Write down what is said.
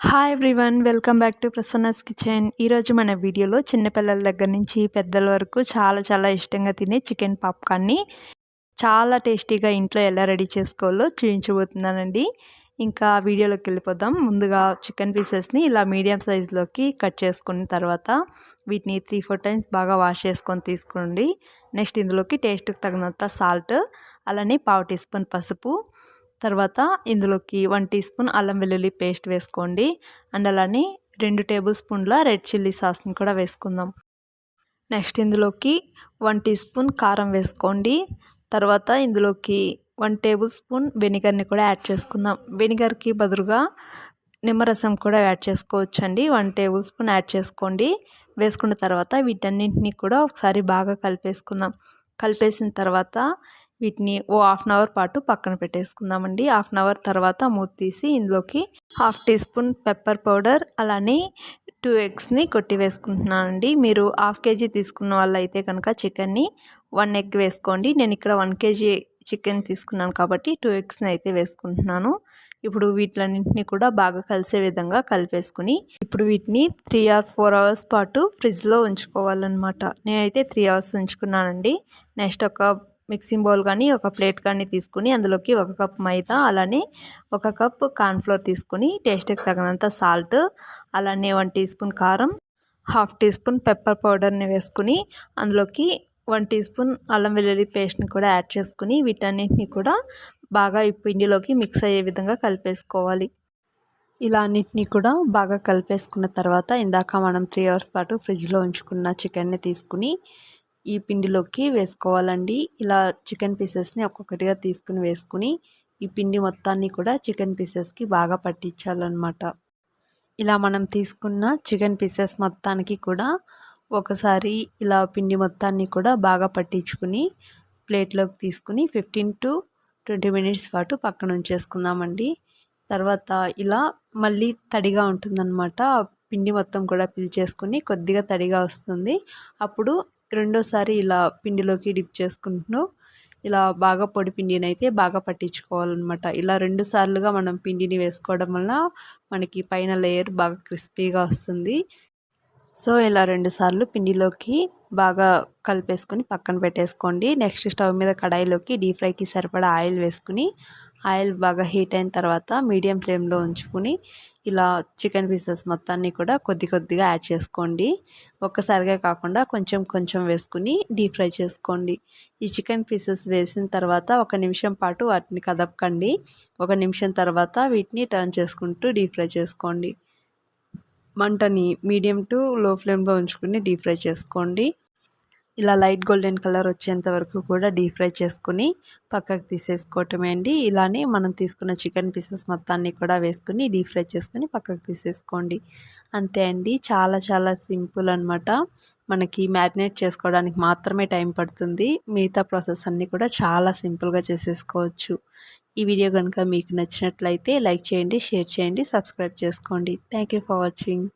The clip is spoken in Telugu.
Hi everyone welcome back to Prasanna's kitchen ఈరోజు మన వీడియోలో చిన్నపిల్లల దగ్గర నుంచి పెద్దల వరకు చాలా చాలా ఇష్టంగా తినే చికెన్ పాప్కార్న్ని చాలా టేస్టీగా ఇంట్లో ఎలా రెడీ చేసుకోవాలో చూపించబోతున్నానండి. ఇంకా వీడియోలోకి వెళ్ళిపోదాం. ముందుగా చికెన్ పీసెస్ని ఇలా మీడియం సైజులోకి కట్ చేసుకున్న తర్వాత వీటిని త్రీ ఫోర్ టైమ్స్ బాగా వాష్ చేసుకొని తీసుకోండి. నెక్స్ట్ ఇందులోకి టేస్ట్కి తగినంత సాల్ట్ అలానే పావు టీ స్పూన్ పసుపు తర్వాత ఇందులోకి వన్ టీ స్పూన్ అల్లం వెల్లుల్లి పేస్ట్ వేసుకోండి. అండ్ అలానే రెండు టేబుల్ స్పూన్ల రెడ్ చిల్లీ సాస్ని కూడా వేసుకుందాం. నెక్స్ట్ ఇందులోకి వన్ టీ స్పూన్ కారం వేసుకోండి. తర్వాత ఇందులోకి వన్ టేబుల్ స్పూన్ వెనిగర్ని కూడా యాడ్ చేసుకుందాం. వెనిగర్కి బదులుగా నిమ్మరసం కూడా యాడ్ చేసుకోవచ్చు అండి వన్ టేబుల్ స్పూన్ యాడ్ చేసుకోండి. వేసుకున్న తర్వాత వీటన్నింటినీ కూడా ఒకసారి బాగా కలిపేసుకుందాం. కలిపేసిన తర్వాత వీటిని ఓ హాఫ్ అన్ అవర్ పాటు పక్కన పెట్టేసుకుందామండి. హాఫ్ అన్ అవర్ తర్వాత మూత తీసి ఇందులోకి half teaspoon pepper powder అలానే టూ ఎగ్స్ని కొట్టి వేసుకుంటున్నానండి. మీరు హాఫ్ కేజీ తీసుకున్న వాళ్ళైతే అయితే కనుక చికెన్ని వన్ ఎగ్ వేసుకోండి. నేను ఇక్కడ వన్ కేజీ చికెన్ తీసుకున్నాను కాబట్టి టూ ఎగ్స్ని అయితే వేసుకుంటున్నాను. ఇప్పుడు వీటిలన్నింటినీ కూడా బాగా కలిసే విధంగా కలిపేసుకుని ఇప్పుడు వీటిని త్రీ ఆర్ ఫోర్ అవర్స్ పాటు ఫ్రిడ్జ్లో ఉంచుకోవాలన్నమాట. నేనైతే త్రీ అవర్స్ ఉంచుకున్నానండి. నెక్స్ట్ ఒక మిక్సింగ్ బౌల్ కానీ ఒక ప్లేట్ కానీ తీసుకుని అందులోకి ఒక కప్ మైదా అలానే ఒక కప్ కార్న్ఫ్లోర్ తీసుకుని టేస్ట్కి తగినంత సాల్ట్ అలానే వన్ టీ స్పూన్ కారం హాఫ్ టీ స్పూన్ పెప్పర్ పౌడర్ని వేసుకుని అందులోకి వన్ టీ స్పూన్ అల్లం వెల్లుల్లి పేస్ట్ని కూడా యాడ్ చేసుకుని వీటన్నిటిని కూడా బాగా ఈ పిండిలోకి మిక్స్ అయ్యే విధంగా కలిపేసుకోవాలి. ఇలా అన్నిటినీ కూడా బాగా కలిపేసుకున్న తర్వాత ఇందాక మనం త్రీ అవర్స్ పాటు ఫ్రిడ్జ్లో ఉంచుకున్న చికెన్ని తీసుకుని ఈ పిండిలోకి వేసుకోవాలండి. ఇలా చికెన్ పీసెస్ని ఒక్కొక్కటిగా తీసుకుని వేసుకుని ఈ పిండి మొత్తాన్ని కూడా చికెన్ పీసెస్కి బాగా పట్టించాలన్నమాట. ఇలా మనం తీసుకున్న చికెన్ పీసెస్ మొత్తానికి కూడా ఒకసారి ఇలా పిండి మొత్తాన్ని కూడా బాగా పట్టించుకుని ప్లేట్లోకి తీసుకుని ఫిఫ్టీన్ టు ట్వంటీ మినిట్స్ పాటు పక్కన ఉంచేసుకుందామండి. తర్వాత ఇలా మళ్ళీ తడిగా ఉంటుందన్నమాట. పిండి మొత్తం కూడా పిలిచేసుకుని కొద్దిగా తడిగా వస్తుంది. అప్పుడు రెండోసారి ఇలా పిండిలోకి డిప్ చేసుకుంటూ ఇలా బాగా పొడి పిండిని అయితే బాగా పట్టించుకోవాలన్నమాట. ఇలా రెండు సార్లుగా మనం పిండిని వేసుకోవడం వల్ల మనకి పైన లేయర్ బాగా క్రిస్పీగా వస్తుంది. సో ఇలా రెండు సార్లు పిండిలోకి బాగా కలిపేసుకొని పక్కన పెట్టేసుకోండి. నెక్స్ట్ స్టవ్ మీద కడాయిలోకి డీప్ ఫ్రైకి సరిపడా ఆయిల్ వేసుకుని ఆయిల్ బాగా హీట్ అయిన తర్వాత మీడియం ఫ్లేమ్లో ఉంచుకుని ఇలా చికెన్ పీసెస్ మొత్తాన్ని కూడా కొద్ది కొద్దిగా యాడ్ చేసుకోండి. ఒక్కసారిగా కాకుండా కొంచెం కొంచెం వేసుకుని డీప్ ఫ్రై చేసుకోండి. ఈ చికెన్ పీసెస్ వేసిన తర్వాత ఒక నిమిషం పాటు వాటిని కదపకండి. ఒక నిమిషం తర్వాత వీటిని టర్న్ చేసుకుంటూ డీప్ ఫ్రై చేసుకోండి. మంటని మీడియం టు లో ఫ్లేమ్లో ఉంచుకుని డీప్ ఫ్రై చేసుకోండి. ఇలా లైట్ గోల్డెన్ కలర్ వచ్చేంత వరకు కూడా డీప్ ఫ్రై చేసుకుని పక్కకు తీసేసుకోవటమే అండి. ఇలానే మనం తీసుకున్న చికెన్ పీసెస్ మొత్తాన్ని కూడా వేసుకుని డీప్ ఫ్రై చేసుకుని పక్కకు తీసేసుకోండి. అంతే అండి. చాలా చాలా సింపుల్ అనమాట మనకి మ్యారినేట్ చేసుకోవడానికి మాత్రమే టైం పడుతుంది. మిగతా ప్రాసెస్ అన్నీ కూడా చాలా సింపుల్గా చేసేసుకోవచ్చు. ఈ వీడియో కనుక మీకు నచ్చినట్లయితే లైక్ చేయండి షేర్ చేయండి సబ్స్క్రైబ్ చేసుకోండి. Thank for watching.